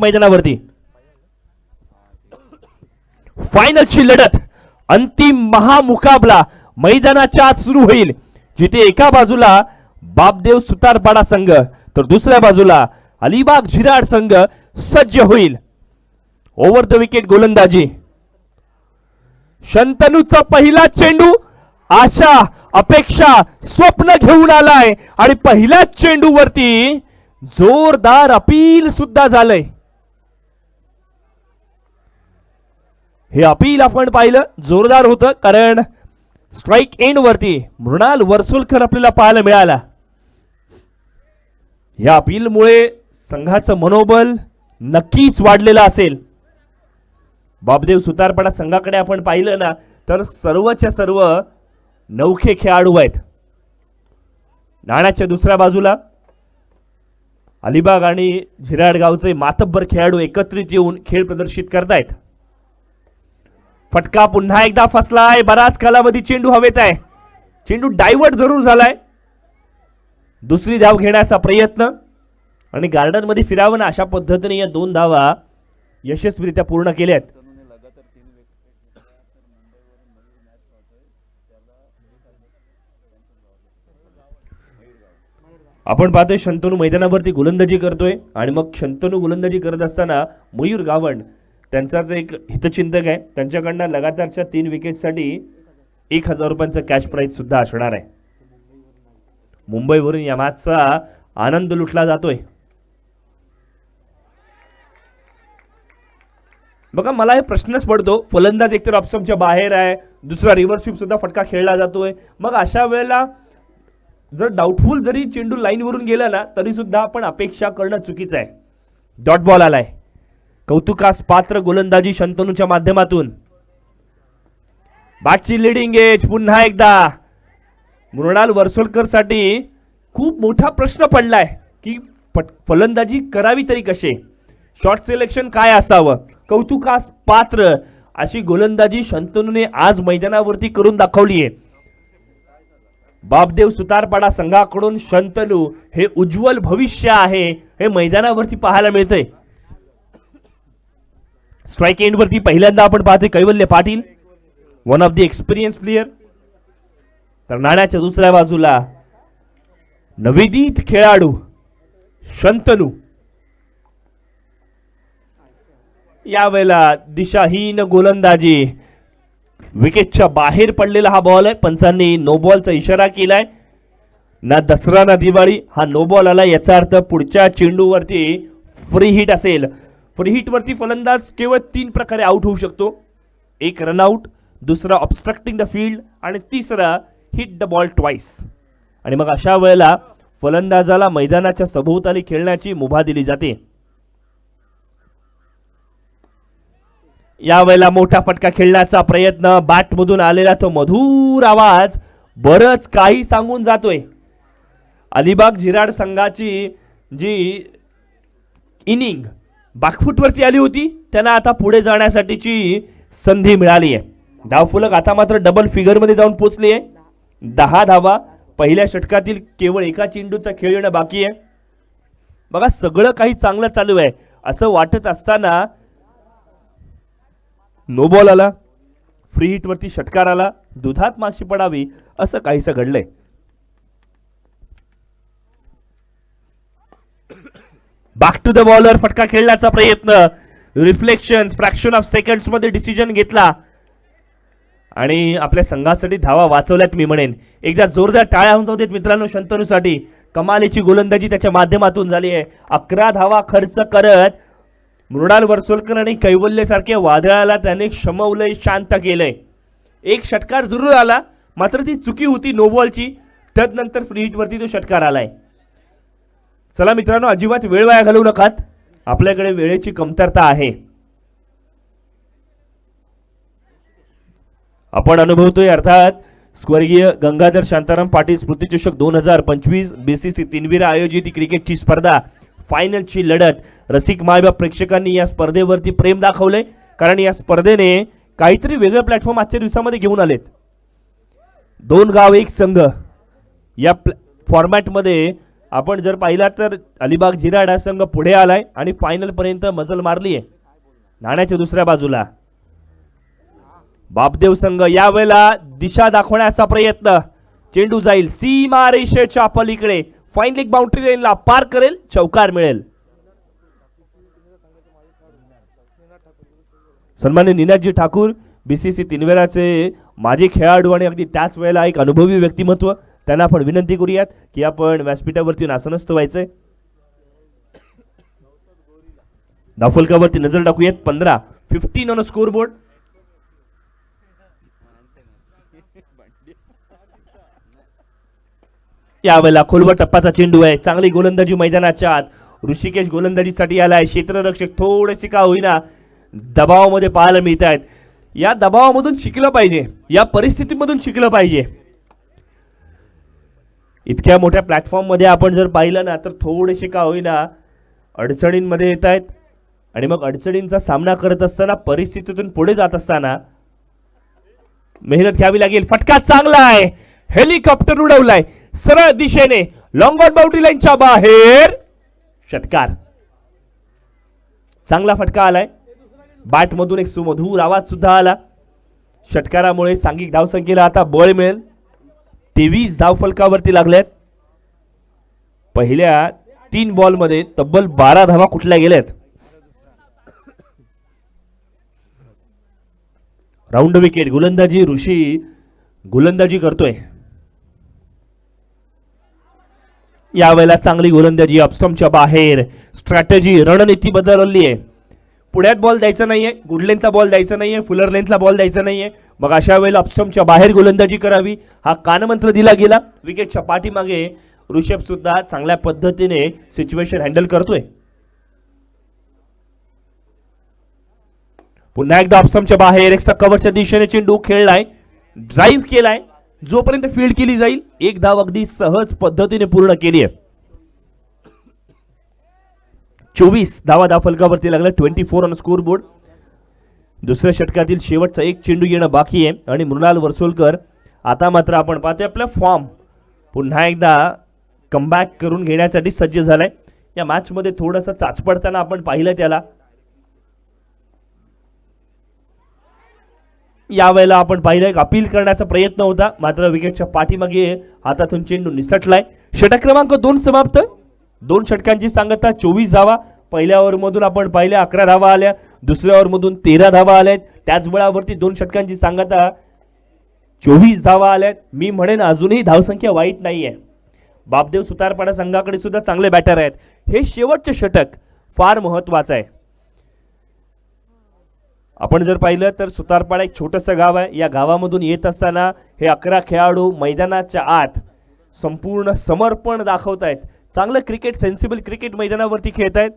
मैदानावरती. फायनलची लढत अंतिम महामुकाबला मैदानाच्या आत सुरू होईल. जिथे एका बाजूला बापदेव सुतारपाडा संघ तर दुसऱ्या बाजूला अलिबाग झिराड संघ सज्ज होईल. ओव्हर द विकेट गोलंदाजी. शंतनूचा पहिला चेंडू आशा अपेक्षा स्वप्न घेऊन आलाय. आणि पहिल्याच चेंडूवरती जोरदार अपील सुद्धा झालंय. हे अपील आपण पाहिलं जोरदार होतं कारण स्ट्राईक एंड वरती मृणाल वर्सुलकर आपल्याला पाहायला मिळाला. या अपीलमुळे संघाचं मनोबल नक्कीच वाढलेलं असेल. बाबदेव सुतारपडा संघाकडे आपण पाहिलं ना तर सर्वच्या सर्व नौखे खेळाडू आहेत. नाण्याच्या दुसऱ्या बाजूला अलिबाग आणि झिराडगावचे मातब्बर खेळाडू एकत्रित येऊन खेळ प्रदर्शित करतायत. फटका पुन्हा एकदा फसलाय. बराच कालावधी चेंडू हवेत आहे. चेंडू डायव्हर्ट जरूर झालाय. दुसरी धाव घेण्याचा प्रयत्न. आणि गार्डनमध्ये फिरावं ना अशा पद्धतीने या दोन धावा यशस्वीरित्या पूर्ण केल्यात. आपण पाहतोय शंतनू मैदानावरती गोलंदाजी करतोय. आणि मग शंतनू गोलंदाजी करत असताना मयूर गावंड त्यांचाच एक हितचिंतक आहे त्यांच्याकडनं लगातारच्या तीन विकेटसाठी एक हजार रुपयांचं कॅश प्राईजसुद्धा असणार आहे. मुंबईवरून या मॅचचा आनंद लुटला जातोय. बघा मला हे प्रश्नच पडतो. फलंदाज एकतर ऑप्शनच्या बाहेर आहे दुसरा रिव्हर्स स्वीप सुद्धा फटका खेळला जातोय. मग अशा वेळेला जर डाऊटफुल जरी चेंडू लाईनवरून गेला ना तरी सुद्धा आपण अपेक्षा करणं चुकीचं आहे. डॉट बॉल आलाय. कौतुकास पात्र गोलंदाजी शंतनूच्या माध्यमातून. बाटची लिडिंग एज पुन्हा एकदा. मृणाल वर्सोलकरसाठी खूप मोठा प्रश्न पडलाय की पट- फलंदाजी करावी तरी कसे शॉर्ट सिलेक्शन काय असावं? कौतुकास पात्र अशी गोलंदाजी शंतनूने आज मैदानावरती करून दाखवली आहे बापदेव सुतारपाडा संघाकडून शंतनू हे उज्ज्वल भविष्य आहे हे मैदानावरती पाहायला मिळतंय. स्ट्राईक एंड वरती पहिल्यांदा आपण पाहतोय Kaivalya Patil one of the experience player तर नाण्याच्या दुसऱ्या बाजूला नवेदित खेळाडू शंतनू. यावेळेला दिशाहीन गोलंदाजी. विकेटच्या बाहेर पडलेला हा बॉल आहे. पंचांनी नो बॉलचा इशारा केलाय. ना दसरा ना दिवाळी हा नो बॉल आला. याचा अर्थ पुढच्या चेंडूवरती फ्री हिट असेल. फ्री हिटवरती फलंदाज केवळ तीन प्रकारे आउट होऊ शकतो. एक रनआउट दुसरा ऑबस्ट्रक्टिंग द फील्ड आणि तिसरा हिट द बॉल ट्वाईस आणि मग अशा वेळेला फलंदाजाला मैदानाच्या सभोवताली खेळण्याची मुभा दिली जाते. यावेळेला मोठा फटका खेळण्याचा प्रयत्न बॅटमधून आलेला तो मधुर आवाज बरंच काही सांगून जातोय. अलिबाग झिराड संघाची जी इनिंग बाकफूटवरती आली होती त्यांना आता पुढे जाण्यासाठीची संधी मिळाली आहे. धावफुलक आता मात्र डबल फिगरमध्ये जाऊन पोचली आहे. दहा धावा पहिल्या षटकातील केवळ एका चेंडूचा खेळ येणं बाकी आहे. बघा सगळं काही चांगलं चालू आहे असं वाटत असताना नो बॉल आला फ्री हिटवरती षटकार आला दुधात माशी पडावी असं काहीसं घडलंय. बॅक टू द बॉलर फटका खेळण्याचा प्रयत्न. रिफ्लेक्शन फ्रॅक्शन ऑफ सेकंडमध्ये डिसिजन घेतला. आणि आपल्या संघासाठी धावा वाचवल्यात मी म्हणेन. एकदा जोरदार टाळ्या होऊन देत मित्रांनो शंतनूसाठी. कमालीची गोलंदाजी त्याच्या माध्यमातून झाली आहे. अकरा धावा खर्च करत मृणाल वर्सोलकर आणि कैवल्यसारख्या वादळाला त्याने शमवलंय शांत केलंय. एक षटकार जरूर आला मात्र ती चुकी होती नोबॉलची त्यानंतर फ्री हिटवरती तो षटकार आलाय. चला मित्रांनो अजिबात वेळ वाया घालवू नकात. आपल्याकडे वेळेची कमतरता आहे. आपण अनुभवतोय अर्थात स्वर्गीय गंगाधर शांताराम पाटील स्मृतिचषक दोन हजार पंचवीस बीसीसी तिनवीरा आयोजित ही क्रिकेटची स्पर्धा फायनलची लढत. रसिक मायबाप प्रेक्षकांनी या स्पर्धेवरती प्रेम दाखवले कारण या स्पर्धेने काहीतरी वेगळं प्लॅटफॉर्म आजच्या दिवसामध्ये घेऊन आलेत. दोन गाव एक संघ. या फॉर्मॅटमध्ये आपण जर पाहिला तर अलिबाग जिराड हा संघ पुढे आलाय आणि फायनलपर्यंत मजल मारली आहे नाण्याच्या दुसऱ्या बाजूला. बापदेव संघ यावेळेला दिशा दाखवण्याचा प्रयत्न. चेंडू जाईल. सीमा रेषेच्या पलीकडे. फाईन लेग बाउंड्री लाईनला पार करेल. चौकार मिळेल. सन्मान्य निनादजी ठाकूर बीसीसी तिनवेराचे माजी खेळाडू आणि अगदी त्याच वेळेला एक अनुभवी व्यक्तिमत्व. त्यांना आपण विनंती करूयात की आपण व्यासपीठावरती आसनस्थ व्हायचंय. धावफलकावरती नजर टाकूयात. पंधरा फिफ्टीन ऑन स्कोर बोर्ड यावेळेला खोलवर टप्पाचा चेंडू आहे. चांगली गोलंदाजी मैदानाच्या आत. ऋषिकेश गोलंदाजीसाठी आलाय. क्षेत्ररक्षक थोडेसे का होईना दबावामध्ये पाहायला मिळत आहेत या दबावामधून शिकलं पाहिजे. या परिस्थितीमधून शिकलं पाहिजे. इतक्या मोठ्या प्लॅटफॉर्ममध्ये आपण जर पाहिलं ना तर थोडेसे का होईना अडचणींमध्ये येत आहेत. आणि मग अडचणींचा सामना करत असताना परिस्थितीतून पुढे जात असताना मेहनत घ्यावी लागेल. फटका चांगला आहे. हेलिकॉप्टर उडवलाय. सरळ दिशेने. लॉंग ऑन बाउंड्री लाईनच्या बाहेर. षटकार. चांगला फटका आलाय. बॅटमधून एक सुमधूर आवाज सुद्धा आला. षटकारामुळे सांघिक धावसंख्येला आता बळ मिळेल. तेवीस धाव फलकावरती लागल्यात. पहिल्या तीन बॉलमध्ये तब्बल बारा धावा कुठल्या गेल्यात? राऊंड विकेट गोलंदाजी ऋषी गोलंदाजी करतोय. यावेळेला चांगली गोलंदाजी अपस्टमच्या बाहेर. स्ट्रॅटेजी रणनीती बदलली आहे पुण्यात बॉल द्यायचा नाहीये गुडलेनचा बॉल द्यायचा नाहीये फुलर लेनचा बॉल द्यायचा नाहीये. मग अशा वेळेला अपस्टमच्या बाहेर गोलंदाजी करावी हा कानमंत्र दिला गेला. विकेटच्या पाठीमागे ऋषभ सुद्धा चांगल्या पद्धतीने सिच्युएशन हँडल करतोय. पुन्हा एकदा अपस्टमच्या बाहेर एक्स्ट्रा कव्हरच्या दिशेने चेंडू खेळलाय ड्राईव्ह केलाय. जोपर्यंत फील्ड केली जाईल एक धाव अगदी सहज पद्धतीने पूर्ण केली आहे. चोवीस धावा दाफलकावरती लागला twenty four on score board दुसऱ्या षटकातील शेवटचा एक चेंडू येणं बाकी आहे. आणि मृणाल वर्सोलकर आता मात्र आपण पाहतोय आपला फॉर्म पुन्हा एकदा कमबॅक करून घेण्यासाठी सज्ज झालाय. या मॅचमध्ये थोडंसं चाचपडताना आपण पाहिलं त्याला. यावेळेला आपण पाहिलं एक अपील करण्याचा प्रयत्न होता. मात्र विकेटच्या पाठीमागे हातातून चेंडू निसटलाय. षटक क्रमांक दोन समाप्त. दोन षटकांची सांगता चोवीस धावा. पहिल्या ओव्हरमधून आपण पाहिल्या अकरा धावा आल्या. दुसऱ्या ओव्हरमधून तेरा धावा आल्यात. त्याच बळावरती दोन षटकांची सांगता चोवीस धावा आल्यात. मी म्हणेन अजूनही धावसंख्या वाईट नाही आहे बापदेव सुतारपाडा संघाकडे सुद्धा चांगले बॅटर आहेत. हे शेवटचे षटक फार महत्वाचं आहे. आपण जर पाहिलं तर सुतारपाडा एक छोटंसं गाव आहे. या गावामधून येत असताना हे अकरा खेळाडू मैदानाच्या आत संपूर्ण समर्पण दाखवत आहेत. चांगलं क्रिकेट सेन्सिबल क्रिकेट मैदानावरती खेळत आहेत.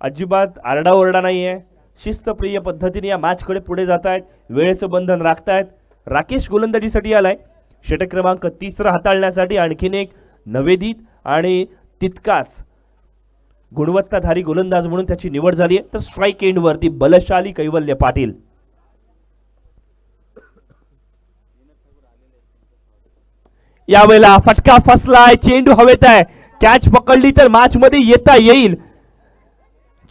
अजिबात आरडाओरडा नाही आहे शिस्तप्रिय पद्धतीने या मॅचकडे पुढे जात आहेत वेळेचं बंधन राखतायत. राकेश गोलंदाजीसाठी आलाय. षटक क्रमांक तिसरा हाताळण्यासाठी आणखीन एक नवेदित आणि तितकाच गुणवत्ताधारी गोलंदाज म्हणून त्याची निवड झाली आहे. तर स्ट्राईक एंडवरती बलशाली कैवल्य पाटील. यावेळेला फटका फसलाय. चेंडू हवेत आहे. कॅच पकडली तर मॅच मध्ये येता येईल.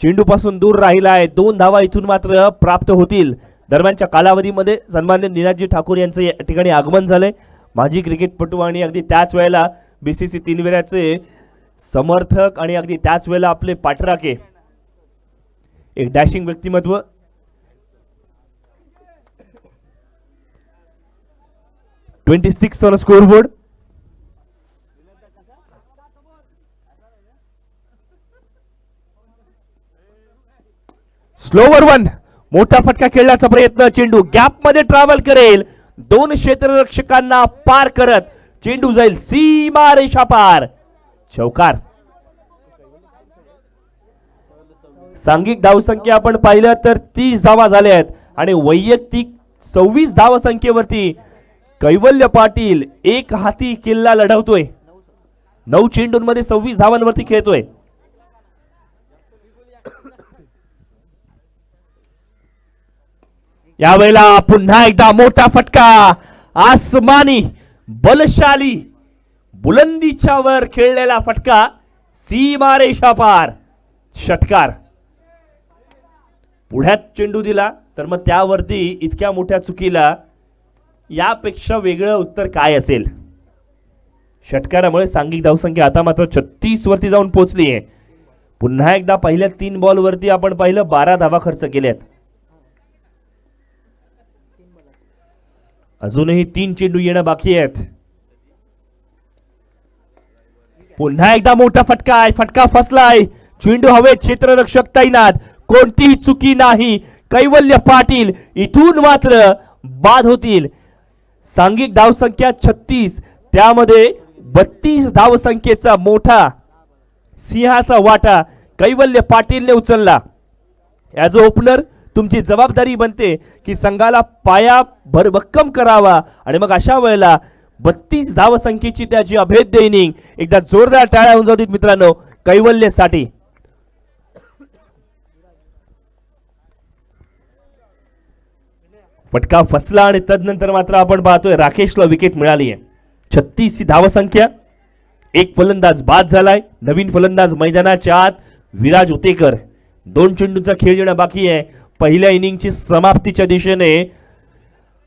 चेंडूपासून दूर दूर राहिलाय दोन धावा इथून मात्र प्राप्त होतील. दरम्यानच्या कालावधीमध्ये सन्मान्य निनादजी ठाकूर यांचं या ठिकाणी आगमन झालंय. माजी क्रिकेटपटू आणि अगदी त्याच वेळेला बीसीसी वेळाचे समर्थक आणि अगदी त्याच वेळेला आपले पाठराखे. एक डॅशिंग व्यक्तिमत्व. Twenty six on score slower one मोठा फटका खेळण्याचा प्रयत्न चेंडू गॅपमध्ये ट्रॅव्हल करेल. दोन क्षेत्ररक्षकांना पार करत चेंडू जाईल सीमा रेषा पार. चौकार. सांघिक धावसंख्या आपण पाहिलं तर तीस धावा झाल्या आहेत. आणि वैयक्तिक सव्वीस धावसंख्येवरती कैवल्य पाटील एक हाती किल्ला लढवतोय. नऊ चेंडूंमध्ये सव्वीस धावांवरती खेळतोय. यावेळेला पुन्हा एकदा मोठा फटका. आसमानी बलशाली बुलंदीच्या वर खेळलेला फटका. सीमारेषा पार. षटकार. पुढ्यात चेंडू दिला तर मग त्यावरती इतक्या मोठ्या चुकीला यापेक्षा वेगळं उत्तर काय असेल? षटकारामुळे सांघिक धावसंख्या आता मात्र छत्तीस वरती जाऊन पोहोचली आहे पुन्हा एकदा पहिल्या तीन बॉलवरती आपण पाहिलं बारा धावा खर्च केल्यात. अजूनही तीन चेंडू येणं बाकी आहेत. पुन्हा एकदा मोठा फटका आहे फटका फसलाय. चेंडू हवेत क्षेत्ररक्षक तैनात. कोणतीही चुकी नाही. कैवल्य पाटील इथून मात्र बाद होतील. सांघिक धावसंख्या छत्तीस. त्यामध्ये बत्तीस धावसंख्येचा मोठा सिंहाचा वाटा कैवल्य पाटीलने उचलला. ॲज अ ओपनर तुमची जबाबदारी बनते की संघाला पाया भरभक्कम करावा. आणि मग अशा वेळेला बत्तीस धावसंख्येची त्याची अभेद्य इनिंग एकदा जोरदार टाळ्या होऊन जातील मित्रांनो कैवल्यसाठी. फटका फसला आणि तदनंतर मात्र आपण पाहतोय राकेशला विकेट मिळाली आहे छत्तीस ही धावसंख्या एक फलंदाज बाद झालाय. नवीन फलंदाज मैदानाच्या आत विराज उतेकर. दोन चेंडूचा खेळ येणं बाकी आहे पहिल्या इनिंगची समाप्तीच्या दिशेने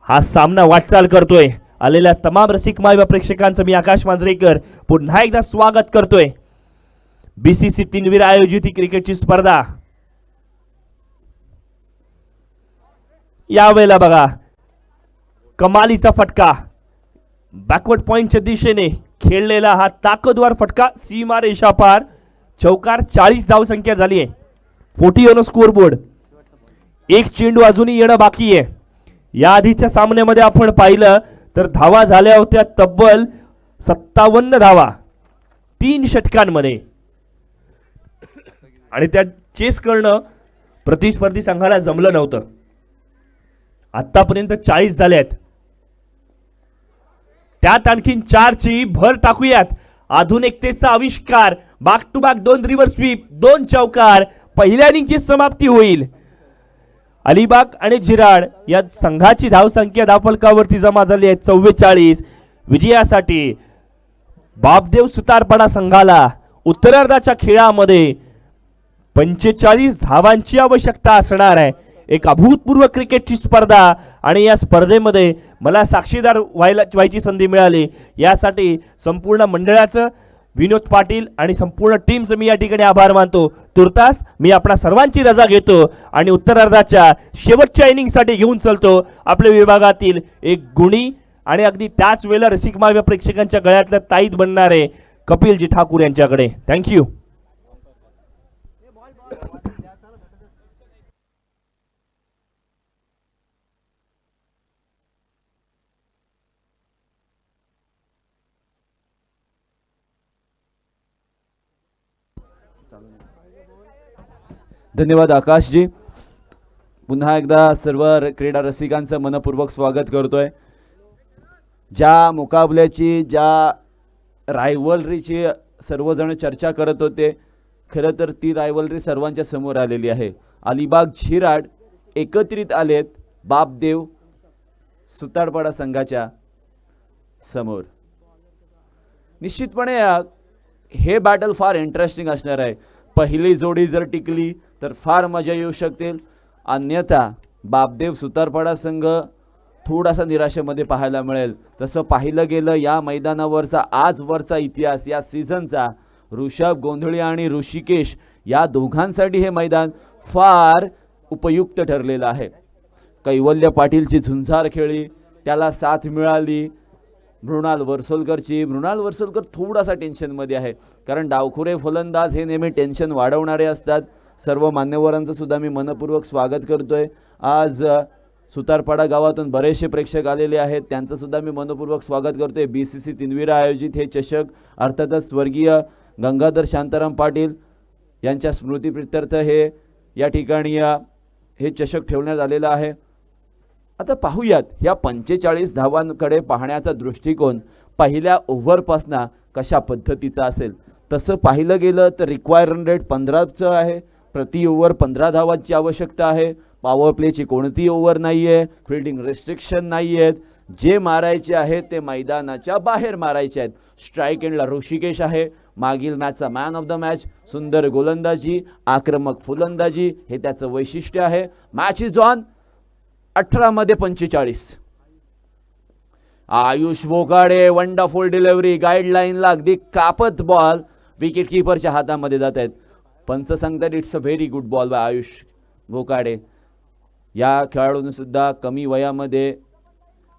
हा सामना वाटचाल करतोय. आलेल्या तमाम रसिक माय व प्रेक्षकांचं मी आकाश मांजरेकर पुन्हा एकदा स्वागत करतोय. बीसीसी तीनवीर आयोजित ही क्रिकेटची स्पर्धा. यावेळेला बघा कमालीचा फटका. बॅकवर्ड पॉइंटच्या दिशेने खेळलेला हा ताकदवार फटका सीमा रेषा पार. चौकार चाळीस धावसंख्या झाली आहे फोर्टी ऑन स्कोर बोर्ड एक चेंडू अजूनही येणं बाकी आहे. या आधीच्या सामन्यामध्ये आपण पाहिलं तर धावा झाल्या होत्या तब्बल सत्तावन्न धावा. तीन षटकांमध्ये. आणि त्या चेस करणं प्रतिस्पर्धी संघाला जमलं नव्हतं. आतापर्यंत चाळीस झाल्यात. त्यात आणखीन चारची भर टाकूयात. आधुनिकतेचा आविष्कार बाक टू बाक दोन रिव्हर स्वीप दोन चौकार पहिल्या इनिंगची समाप्ती होईल. अलिबाग आणि जिराड या संघाची धावसंख्या धावफलकावरती जमा झाली आहे. चव्वेचाळीस. विजयासाठी बापदेव सुतारपणा संघाला उत्तरार्धाच्या खेळामध्ये पंचेचाळीस धावांची आवश्यकता असणार आहे. एक अभूतपूर्व क्रिकेटची स्पर्धा आणि या स्पर्धेमध्ये मला साक्षीदार व्हायला व्हायची संधी मिळाली. यासाठी संपूर्ण मंडळाचं विनोद पाटील आणि संपूर्ण टीमचं मी या ठिकाणी आभार मानतो. तुर्तास मी आपणा सर्वांची रजा घेतो आणि उत्तरार्धाच्या शेवटच्या इनिंगसाठी घेऊन चलतो. आपल्या विभागातील एक गुणी आणि अगदी त्याच वेळेला रसिक माव्य प्रेक्षकांच्या गळ्यातल्या ताईत बनणारे कपिलजी ठाकूर यांच्याकडे. थँक्यू धन्यवाद आकाशजी. पुन्हा एकदा सर्व क्रीडा रसिकांचं मनपूर्वक स्वागत करतोय. ज्या मुकाबल्याची ज्या रायवलरीची सर्वजण चर्चा करत होते खरं तर ती रायवलरी सर्वांच्या समोर आलेली आहे. अलिबाग झिराड एकत्रित आलेत बापदेव सुतारपाडा संघाच्या समोर. निश्चितपणे हे बॅटल फार इंटरेस्टिंग असणार आहे. पहिली जोडी जर टिकली तर फार मजा येऊ शकतील. अन्यथा बापदेव सुतारपाडा संघ थोडासा निराशेमध्ये पाहायला मिळेल. तसं पाहिलं गेलं या मैदानावरचा आजवरचा इतिहास या सीझनचा ऋषभ गोंधळी आणि ऋषिकेश या दोघांसाठी हे मैदान फार उपयुक्त ठरलेलं आहे. कैवल्य पाटीलची झुंजार खेळी त्याला साथ मिळाली. मृणाल वर्सोलकरची मृणाल वर्सोलकर थोडासा टेन्शनमध्ये आहे. कारण डावखुरे फलंदाज हे नेहमी टेन्शन वाढवणारे असतात. सर्व मान्यवरांचं सुद्धा मी मनपूर्वक स्वागत करतोय. आज सुतारपाडा गावातून बरेचसे प्रेक्षक आलेले आहेत. त्यांचं सुद्धा मी मनपूर्वक स्वागत करतोय. बी सी सी तिनविरा आयोजित हे चषक अर्थातच स्वर्गीय गंगाधर शांताराम पाटील यांच्या स्मृतीप्रित्यर्थ हे या ठिकाणी हे चषक ठेवण्यात आलेलं आहे. आता पाहूयात ह्या पंचेचाळीस धावांकडे पाहण्याचा दृष्टिकोन पहिल्या ओव्हरपासून कशा पद्धतीचा असेल? तसं पाहिलं गेलं तर रिक्वायर रन रेट पंधराचं आहे. प्रति ओव्हर पंधरा धावांची आवश्यकता आहे. पॉवर प्लेची कोणती ओव्हर नाही आहे फिल्डिंग रेस्ट्रिक्शन नाही आहेत जे मारायचे आहेत ते मैदानाच्या बाहेर मारायचे आहेत. स्ट्राईक एंडला ऋषिकेश आहे. मागील मॅचचा मॅन ऑफ द मॅच सुंदर गोलंदाजी आक्रमक फुलंदाजी हे त्याचं वैशिष्ट्य आहे. मॅच इज ऑन अठरामध्ये पंचेचाळीस. आयुष बोकाडे वंडरफुल डिलेवरी गाईडलाईनला अगदी कापत बॉल विकेट किपरच्या हातामध्ये जात आहेत. पंच सांगतात it's a very good ball by Ayush Gokade या खेळाडूनसुद्धा कमी वयामध्ये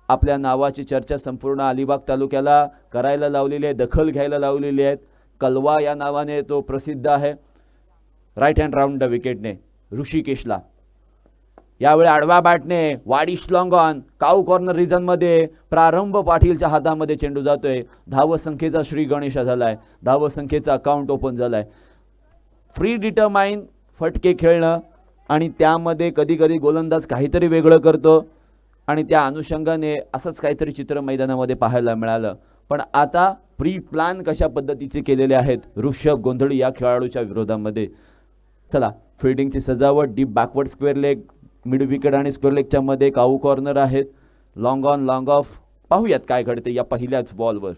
आपल्या नावाची चर्चा संपूर्ण अलिबाग तालुक्याला करायला लावलेली आहे दखल घ्यायला लावलेली आहेत. कलवा या नावाने तो प्रसिद्ध आहे. राईट हँड राऊंड द विकेटने ऋषिकेशला. यावेळी आडवा बॅटने वाडी लॉंग ऑन काऊ कॉर्नर रिझनमध्ये प्रारंभ पाटीलच्या हातामध्ये चेंडू जातोय. धावसंख्येचा श्री गणेशा झालाय. धावसंख्येचा अकाउंट ओपन झालाय. फ्री डिटरमाइन फटके खेळणं आणि त्यामध्ये कधीकधी गोलंदाज काहीतरी वेगळं करतो आणि त्या अनुषंगाने असंच काहीतरी चित्र मैदानामध्ये पाहायला मिळालं. पण आता प्री प्लॅन कशा पद्धतीचे केलेले आहेत ऋषभ गोंधळी या खेळाडूच्या विरोधामध्ये. चला फिल्डिंगची सजावट deep backward square leg mid wicket आणि स्क्वेअर लेगच्या मध्ये काऊ कॉर्नर आहेत. लॉंग ऑन लॉंग ऑफ पाहूयात काय घडते या पहिल्याच बॉलवर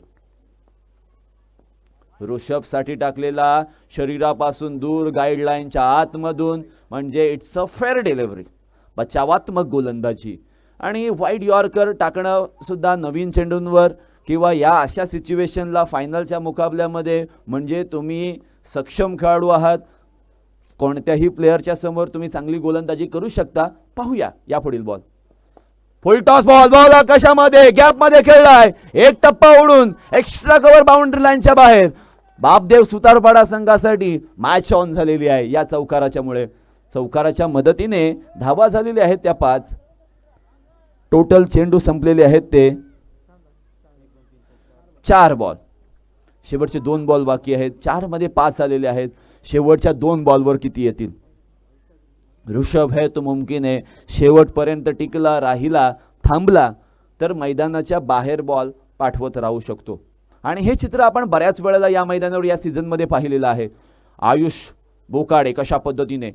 ऋषभसाठी टाकलेला शरीरापासून दूर गाईडलाईनच्या आतमधून. म्हणजे इट्स अ फेअर डिलिव्हरी बचावात्मक गोलंदाजी. आणि वाईड यॉर्कर टाकणं सुद्धा नवीन चेंडूंवर किंवा या अशा सिच्युएशनला फायनलच्या मुकाबल्यामध्ये म्हणजे तुम्ही सक्षम खेळाडू आहात. कोणत्याही प्लेअरच्या समोर तुम्ही चांगली गोलंदाजी करू शकता. पाहूया या पुढील ball full toss ball ball कशामध्ये गॅपमध्ये खेळलाय. एक टप्पा उडून एक्स्ट्रा कव्हर बाउंड्री लाईनच्या बाहेर. बापदेव सुतारपाडा संघासाठी मॅच ऑन झालेली आहे. या चौकाराच्यामुळे. चौकाराच्या मदतीने धावा झालेल्या आहेत त्या पाच. टोटल चेंडू संपलेले आहेत ते. चार बॉल शेवटचे दोन बॉल बाकी आहेत. चारमध्ये पाच आलेले आहेत. शेवटच्या दोन बॉलवर किती येतील? ऋषभ है तो मुमकिन आहे. शेवटपर्यंत टिकला राहिला थांबला तर मैदानाच्या बाहेर बॉल पाठवत राहू शकतो. आणि हे चित्र आपण बऱ्याच वेळेला या मैदानावर या सीझनमध्ये पाहिलेलं आहे. आयुष बोकाडे कशा पद्धतीने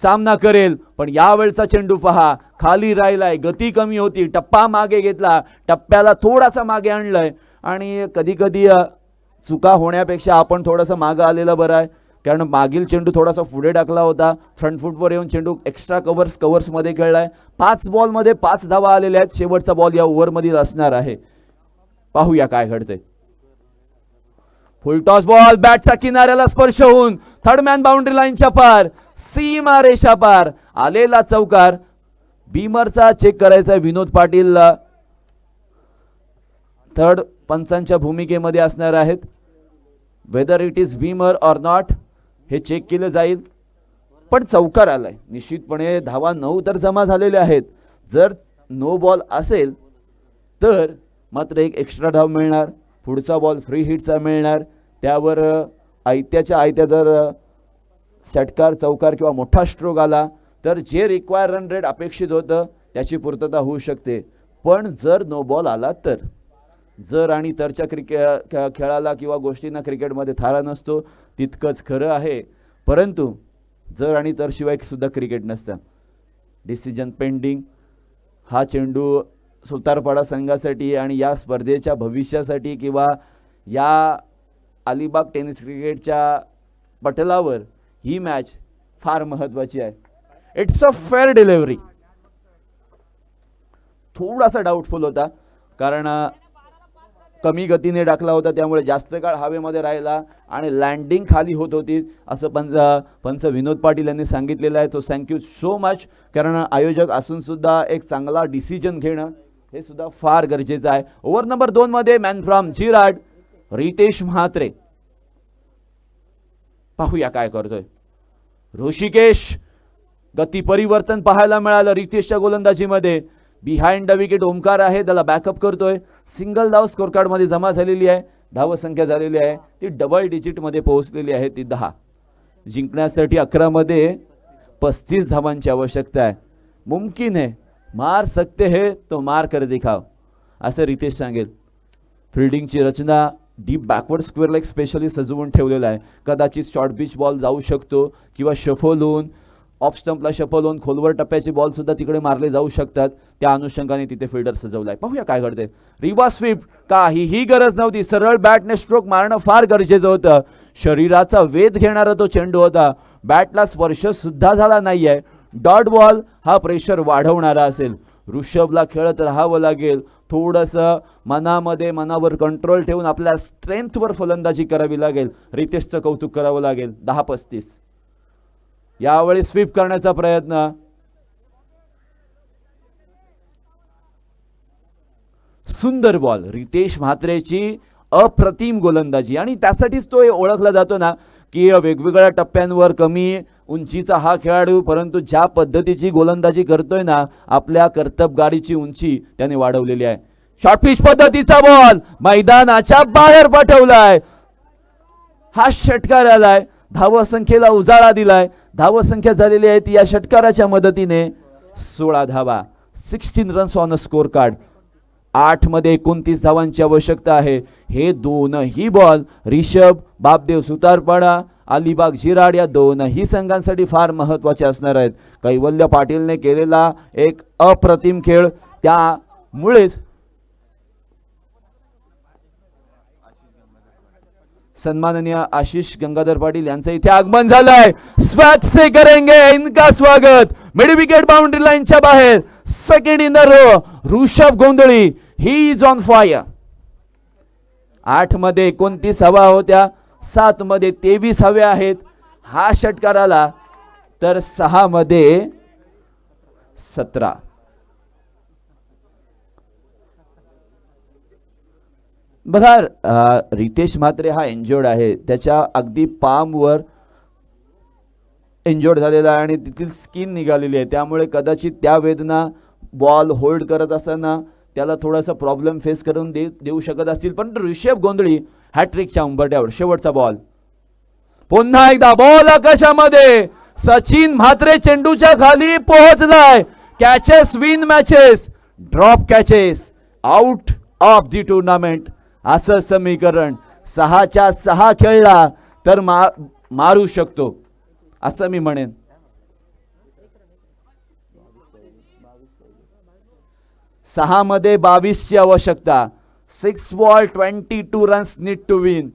सामना करेल? पण यावेळचा चेंडू पहा खाली राहिलाय गती कमी होती टप्पा मागे घेतला टप्प्याला थोडासा मागे आणलाय. आणि कधी कधी चुका होण्यापेक्षा आपण थोडंसं मागं आलेलं बरं आहे. कारण मागील चेंडू थोडासा पुढे टाकला होता. फ्रंट फुटवर येऊन चेंडू एक्स्ट्रा कव्हर्स कव्हर्समध्ये खेळलाय. पाच बॉलमध्ये पाच धावा आलेल्या आहेत. शेवटचा बॉल या ओव्हरमधील असणार आहे. पाहूया काय घडतंय. फुलटॉस बॉल बॅटचा किनाऱ्याला स्पर्श होऊन थर्ड मॅन बाउंड्री लाईनच्या पार सीमा रेषा पार आलेला चौकार. बीमरचा चेक करायचा आहे विनोद पाटील. थर्ड पंचांच्या भूमिकेमध्ये असणार आहेत. Whether it is beamer or not हे चेक केलं जाईल. पण चौकार आलाय. निश्चितपणे धावा नऊ तर जमा झालेल्या आहेत. जर नो बॉल असेल तर मात्र एक एक्स्ट्रा धाव मिळणार. पुढचा बॉल फ्री हिटचा मिळणार. त्यावर आयत्याच्या आयत्या जर षटकार चौकार किंवा मोठा स्ट्रोक आला तर जे रिक्वायर रन रेट अपेक्षित होतं त्याची पूर्तता होऊ शकते. पण जर नो बॉल आला तर जर आणि तरच्या क्रिके खेळाला किंवा गोष्टींना क्रिकेटमध्ये थारा नसतो तितकंच खरं आहे. परंतु जर आणि तरशिवाय सुद्धा क्रिकेट नसतं. डिसिजन पेंडिंग हा चेंडू सुतारपाडा संघासाठी आणि या स्पर्धेच्या भविष्यासाठी किंवा या अलिबाग टेनिस क्रिकेटच्या पटलावर ही मॅच फार महत्त्वाची आहे. इट्स अ फेअर डिलेवरी थोडासा डाऊटफुल होता कारण कमी गतीने टाकला होता त्यामुळे जास्त काळ हवेमध्ये राहिला आणि लँडिंग खाली होत होती असं पंच पंच विनोद पाटील यांनी सांगितलेलं आहे. सो थँक्यू सो मच कारण आयोजक असूनसुद्धा एक चांगला डिसिजन घेणं हे सुद्धा फार गरजेचं आहे. ओव्हर नंबर दोनमध्ये मॅन फ्रॉम जिराड रितेश म्हात्रे. पाहूया काय करतोय. ऋषिकेश गती परिवर्तन पाहायला मिळालं रितेशच्या गोलंदाजीमध्ये. बिहाइंड द विकेट ओमकार आहे त्याला बॅकअप करतोय. सिंगल धाव स्कोर कार्डमध्ये जमा झालेली आहे. धावसंख्या झालेली आहे. ती डबल डिजिटमध्ये पोहोचलेली आहे ती दहा. जिंकण्यासाठी अकरामध्ये पस्तीस धावांची आवश्यकता आहे. मुमकिन आहे. मार सकते हे तो मार कर दिखाव. असं रितेश सांगेल. फिल्डिंगची रचना डीप बॅकवर्ड स्क्वेअर एक स्पेशली सजवून ठेवलेला आहे. कदाचित शॉर्ट बीच बॉल जाऊ शकतो किंवा शफल होऊन ऑफ स्टंपला शफल होऊन खोलवर टप्प्याचे बॉलसुद्धा तिकडे मारले जाऊ शकतात. त्या अनुषंगाने तिथे फिल्डर आहे पाहूया काय घडते रिवा स्वीप काहीही गरज नव्हती. सरळ बॅटने स्ट्रोक मारणं फार गरजेचं होतं. शरीराचा वेध घेणारा तो चेंडू होता. बॅटला स्पर्श सुद्धा झाला आहे डॉट बॉल हा प्रेशर वाढवणारा असेल. ऋषभला खेळत राहावं लागेल. थोडंसं मनामध्ये मनावर कंट्रोल ठेवून आपल्या स्ट्रेंथवर फलंदाजी करावी लागेल. रितेशचं कौतुक करावं लागेल. दहा पस्तीस. यावेळी स्वीप करण्याचा प्रयत्न. सुंदर बॉल रितेश म्हात्रेची अप्रतिम गोलंदाजी. आणि त्यासाठीच तो ओळखला जातो ना की वेगवेगळ्या टप्प्यांवर कमी उंचीचा हा खेळाडू परंतु ज्या पद्धतीची गोलंदाजी करतोय ना आपल्या कर्तबगाडीची उंची त्याने वाढवलेली आहे. शॉर्टफिश पद्धतीचा बॉल मैदानाच्या बाहेर पाठवलाय हा षटकार आलाय. धावसंख्येला उजाळा दिलाय. धावसंख्या झालेली आहे ती या षटकाराच्या मदतीने सोळा धावा. Sixteen runs on a score card आठमध्ये एकोणतीस धावांची आवश्यकता आहे. हे दोनही बॉल रिषभ बापदेव सुतारपाडा अलिबाग जिराड या दोनही संघांसाठी फार महत्त्वाचे असणार आहेत. कैवल्य पाटीलने केलेला एक अप्रतिम खेळ. त्यामुळेच सन्माननीय आशिष गंगाधर पाटील यांचं इथे आगमन झालंय. स्वॅग से करेंगे इनका स्वागत. मिड विकेट बाउंड्री लाईनच्या बाहेर. Second in the row Rishabh Gondhali. He is on fire आठमध्ये एकोणतीस हवा होत्या सात मध्ये तेवीस हव्या आहेत. हा षटकार आला तर सहा मध्ये सतरा. बघा रितेश म्हात्रे हा एन्जोर्ड आहे. त्याच्या अगदी पामवर एन्जोर्ड झालेला आहे आणि तिथील स्किन निघालेली आहे. त्यामुळे कदाचित त्या वेदना बॉल होल्ड करत असताना त्याला थोडासा प्रॉब्लेम फेस करून दे देऊ शकत असतील. पण ऋषभ गोंधळी हॅट्रिकच्या उंबरट्यावर शेवटचा बॉल पुन्हा एकदा बॉल आकाशामध्ये. सचिन म्हात्रे चेंडूच्या खाली पोहोचलाय. Catches win matches drop catches out of the tournament असं समीकरण सहाच्या सहा खेळला तर मा मारू शकतो. असं मी म्हणेन. सहामध्ये बावीसची आवश्यकता. Six ball twenty two runs need to win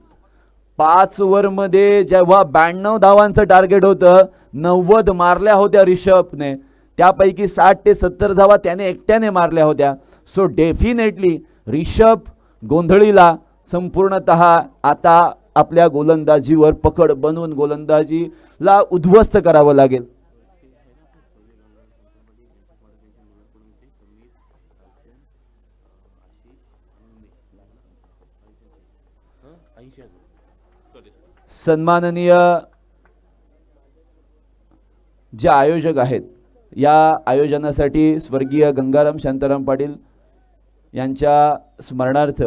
पाच ओव्हरमध्ये जेव्हा ब्याण्णव धावांचं टार्गेट होतं नव्वद मारल्या होत्या रिषभने. त्यापैकी साठ ते सत्तर धावा त्याने एकट्याने मारल्या होत्या. सो डेफिनेटली रिषभ गोंधळीला संपूर्णत आता आपल्या गोलंदाजीवर पकड बनवून गोलंदाजीला उद्ध्वस्त करावं लागेल. सन्माननीय जे आयोजक आहेत या आयोजनासाठी स्वर्गीय गंगाराम शांताराम पाटील यांच्या स्मरणार्थ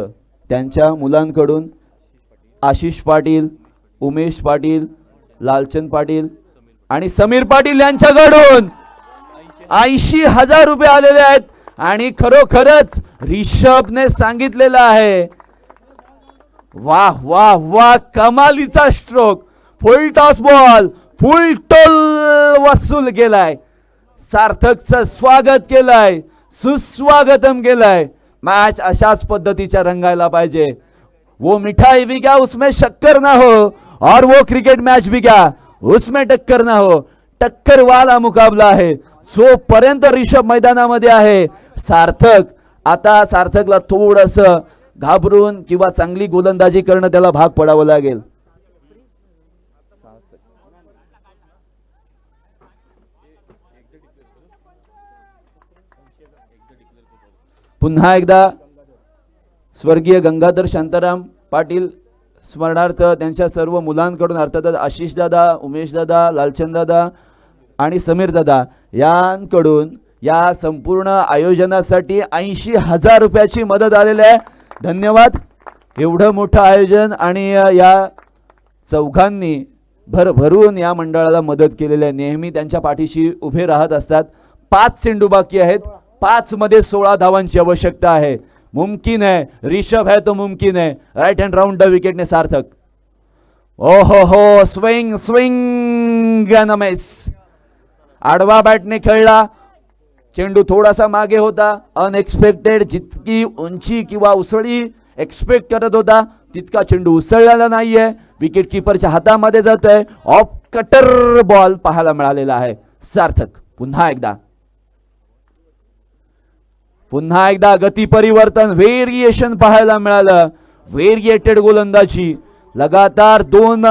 त्यांच्या मुलांकडून आशिष पाटील उमेश पाटील लालचंद पाटील आणि समीर पाटील यांच्याकडून ऐंशी हजार रुपये आलेले आहेत आणि खरोखरच रिषभने सांगितलेलं आहे वाह वाह वाह कमालीचा stroke full toss ball full toll वसूल केलाय सार्थकचं स्वागत केलंय सुस्वागतम केलंय मॅच अशाच पद्धतीच्या रंगायला पाहिजे. वो मिठाई भी क्या उसमें शक्कर ना हो. और वो क्रिकेट मैच भी क्या उसमें टक्कर ना हो. टक्कर वाला मुकाबला आहे. जोपर्यंत रिषभ मैदानामध्ये आहे सार्थक आता सार्थकला थोडस घाबरून किंवा चांगली गोलंदाजी करणं त्याला भाग पडावं लागेल. पुन्हा एकदा स्वर्गीय गंगाधर शांताराम पाटील स्मरणार्थ त्यांच्या सर्व मुलांकडून अर्थातच आशिष दादा उमेश दादा लालचंद दादा आणि समीर दादा यांकडून या संपूर्ण आयोजनासाठी ऐंशी हजार रुपयाची मदत आलेली आहे. धन्यवाद. एवढं मोठं आयोजन आणि या चौघांनी भरभरून या मंडळाला मदत केलेली आहे. नेहमी त्यांच्या पाठीशी उभे राहत असतात. पाच चेंडू बाकी आहेत. पाच मध्ये सोळा धावांची आवश्यकता आहे. मुमकिन आहे. रिषभ है तो मुमकिन है राईट हँड राऊंड द विकेटने सार्थक. ओ हो हो स्विंग स्विंग आडवा बॅटने खेळला. चेंडू थोडासा मागे होता. अनएक्सपेक्टेड जितकी उंची किंवा उसळी एक्सपेक्ट करत होता तितका चेंडू उसळलेला नाहीये. विकेट किपरच्या हातामध्ये जातोय. ऑफ कटर बॉल पाहायला मिळालेला आहे. सार्थक पुन्हा एकदा. पुन्हा एकदा गती परिवर्तन व्हेरिएशन पाहायला मिळालं. व्हेरिएटेड गोलंदाजी. लगातार दोन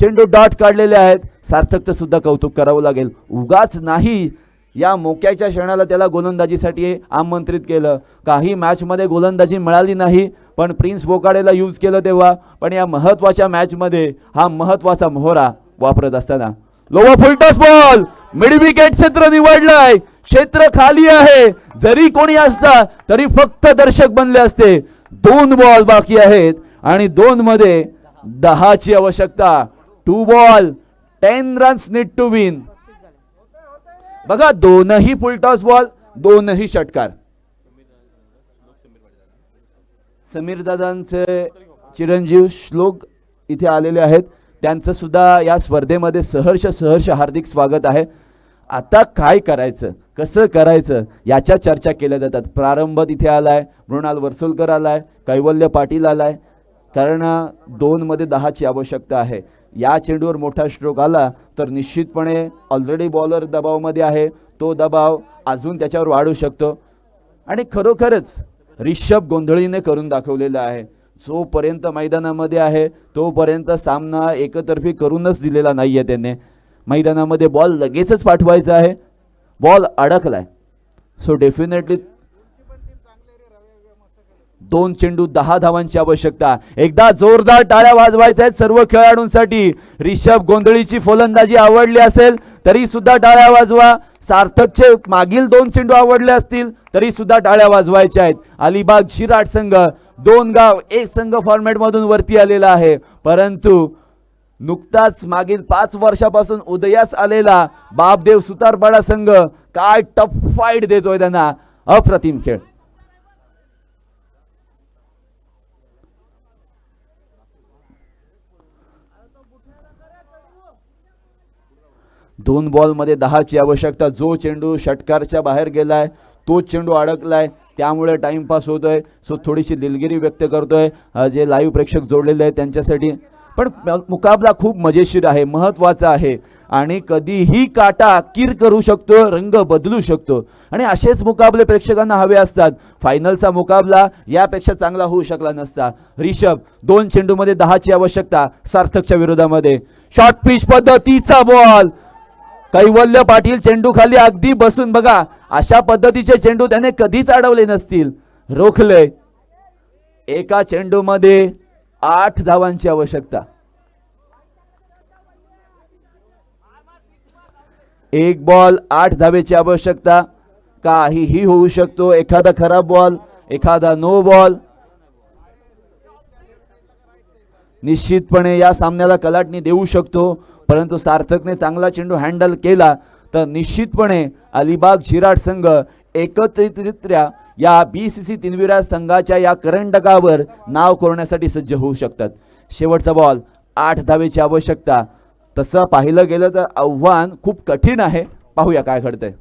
चेंडू डॉट काढलेले आहेत. सार्थकचं सुद्धा कौतुक करावं लागेल. उगाच नाही या मोक्याच्या क्षणाला त्याला गोलंदाजीसाठी आमंत्रित केलं. काही मॅचमध्ये गोलंदाजी मिळाली नाही पण प्रिन्स बोकाडेला यूज केलं तेव्हा. पण या महत्त्वाच्या मॅचमध्ये हा महत्त्वाचा मोहरा वापरत असताना. लोवा full toss ball mid wicket क्षेत्र निवडलंय. क्षेत्र खाली आहे. जरी कोणी असता तरी फक्त दर्शक बनले असते. दोन बॉल बाकी आहेत आणि दोन मध्ये दहाची आवश्यकता. Two ball ten runs need to win बघा दोनही फुलटॉस बॉल दोनही षटकार. समीर दादांचे चिरंजीव श्लोक इथे आलेले आहेत. त्यांचं सुद्धा या स्पर्धेमध्ये सहर्ष सहर्ष हार्दिक स्वागत आहे. आता काय करायचं? कसं करायचं? याच्या चर्चा केल्या जातात. प्रारंभ तिथे आलाय मृणाल वरसोलकर आलाय कैवल्य पाटील आलाय. कारण दोनमध्ये दहाची आवश्यकता आहे. या चेंडूवर मोठा स्ट्रोक आला तर निश्चितपणे ऑलरेडी बॉलर दबावमध्ये आहे. तो दबाव अजून त्याच्यावर वाढू शकतो. आणि खरोखरच रिषभ गोंधळीने करून दाखवलेला आहे. जोपर्यंत मैदानामध्ये आहे तोपर्यंत सामना एकतर्फी करूनच दिलेला नाही आहे त्याने. मैदानामध्ये बॉल लगेचच पाठवायचा आहे. बॉल अडकलाय. सो डेफिनेटली दोन चेंडू दहा धावांची आवश्यकता एकदा जोरदार टाळ्या वाजवायच्या आहेत सर्व खेळाडूंसाठी. रिषभ गोंधळीची फलंदाजी आवडली असेल तरी सुद्धा टाळ्या वाजवा. सार्थकचे मागील दोन चेंडू आवडले असतील तरी सुद्धा टाळ्या वाजवायच्या आहेत. अलिबाग शिराट संघ दोन गाव एक संघ फॉर्मॅटमधून वरती आलेला आहे. परंतु नुकताच मागील पाच वर्षापासून उदयास आलेला बापदेव सुतारपाडा संघ काय टफ फाईट देतोय त्यांना. अप्रतिम खेळ. दोन बॉलमध्ये दहाची आवश्यकता. जो चेंडू षटकारच्या बाहेर गेलाय तो चेंडू अडकलाय त्यामुळे टाइमपास आहे सो थोडीशी दिलगिरी व्यक्त करतोय. आहे जे लाईव्ह प्रेक्षक जोडलेले आहेत त्यांच्यासाठी. पण मुकाबला खूप मजेशीर आहे महत्त्वाचा आहे. आणि कधीही काटा किर करू शकतो रंग बदलू शकतो. आणि असेच मुकाबले प्रेक्षकांना हवे असतात. फायनलचा मुकाबला यापेक्षा चांगला होऊ शकला नसता. रिषभ दोन चेंडूमध्ये दहाची आवश्यकता सार्थकच्या विरोधामध्ये. शॉर्ट पिच पद्धतीचा बॉल कैवल्य पाटील चेंडू खाली अगदी बसून बघा अशा पद्धतीचे चेंडू त्याने कधीच अडवले नसतील. रोखले. एका चेंडूमध्ये आठ धावांची आवश्यकता. एक बॉल आठ धावेची आवश्यकता. काहीही होऊ शकतो. एखादा खराब बॉल एखादा नो बॉल. निश्चितपणे या सामन्याला कलाटणी देऊ शकतो. परंतु सार्थकने चांगला चेंडू हँडल केला तर निश्चितपणे अलिबाग शिराट संघ एकत्रितरित्या या बी सी सी तिनविरा संघाच्या या करंडकावर नाव कोरण्यासाठी सज्ज होऊ शकतात. शेवटचा बॉल आठ धावेची आवश्यकता. तसं पाहिलं गेलं तर आव्हान खूप कठीण आहे. पाहूया काय घडतंय.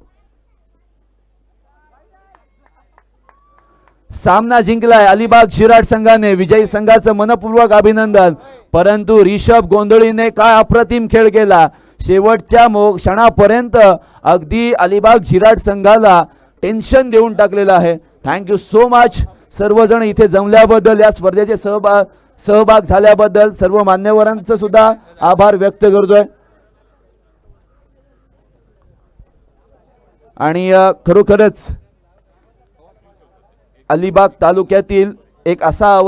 सामना जिंकलाय अलिबाग शिराट संघाने. विजयी संघाचं मनपूर्वक अभिनंदन. परंतु रिषभ गोंधळीने काय अप्रतिम खेळ केला? शेवटच्या मो क्षणापर्यंत अगदी अलिबाग झिराट संघाला टेन्शन देऊन टाकलेलं आहे. थँक्यू सो मच सर्वजण इथे जमल्याबद्दल या स्पर्धेचे सहभाग सहभाग झाल्याबद्दल सर्व मान्यवरांचं सुद्धा आभार व्यक्त करतोय. आणि खरोखरच अलिबाग तालुक्यातील एक असा आवाज